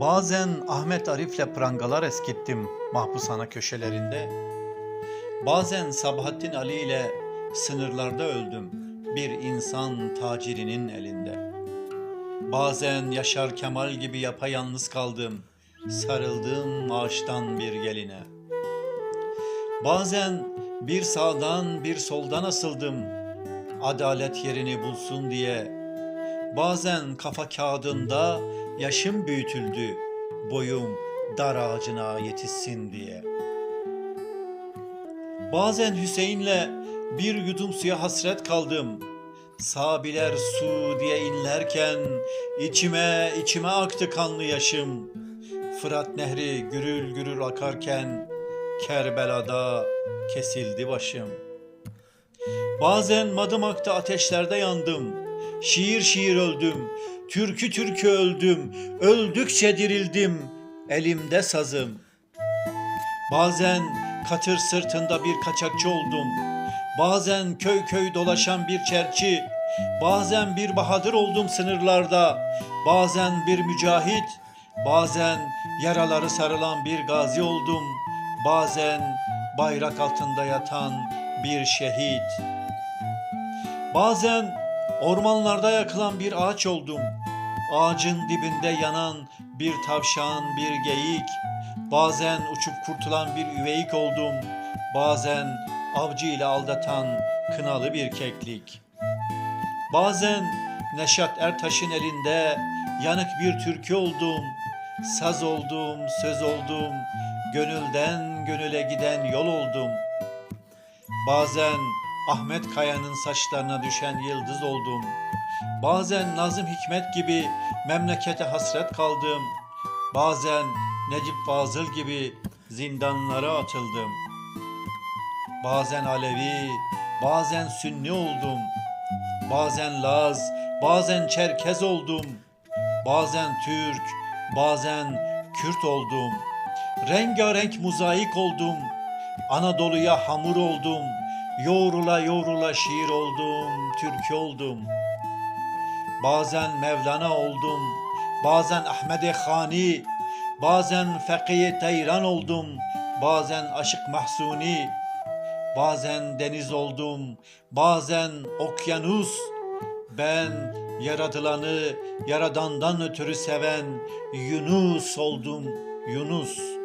Bazen Ahmet Arif'le prangalar eskittim mahpushane köşelerinde. Bazen Sabahattin Ali ile sınırlarda öldüm bir insan tacirinin elinde. Bazen Yaşar Kemal gibi yapayalnız kaldım, sarıldım maaştan bir geline. Bazen bir sağdan bir soldan asıldım, adalet yerini bulsun diye. Bazen kafa kağıdında yaşım büyütüldü, boyum dar ağacına yetişsin diye. Bazen Hüseyin'le bir yudum suya hasret kaldım. Sabiler su diye inlerken içime içime aktı kanlı yaşım. Fırat nehri gürül gürül akarken Kerbela'da kesildi başım. Bazen madımakta ateşlerde yandım. Şiir şiir öldüm. Türkü türkü öldüm. Öldükçe dirildim. Elimde sazım. Bazen katır sırtında bir kaçakçı oldum. Bazen köy köy dolaşan bir çerçi. Bazen bir bahadır oldum sınırlarda. Bazen bir mücahit. Bazen yaraları sarılan bir gazi oldum. Bazen bayrak altında yatan bir şehit. Bazen ormanlarda yakılan bir ağaç oldum. Ağacın dibinde yanan bir tavşan, bir geyik. Bazen uçup kurtulan bir üveyik oldum. Bazen avcı ile aldatan kınalı bir keklik. Bazen Neşat Ertaş'ın elinde yanık bir türkü oldum. Saz oldum, söz oldum. Gönülden gönüle giden yol oldum. Bazen Ahmet Kaya'nın saçlarına düşen yıldız oldum. Bazen Nazım Hikmet gibi memlekete hasret kaldım. Bazen Necip Fazıl gibi zindanlara atıldım. Bazen Alevi, bazen Sünni oldum. Bazen Laz, bazen Çerkez oldum. Bazen Türk, bazen Kürt oldum. Rengarenk mozaik oldum. Anadolu'ya hamur oldum. Yoğrula yoğrula şiir oldum, türkü oldum. Bazen Mevlana oldum, bazen Ahmet Khani, bazen Fakih Teyran oldum, bazen Aşık Mahsuni, bazen deniz oldum, bazen okyanus. Ben yaratılanı yaradandan ötürü seven Yunus oldum, Yunus.''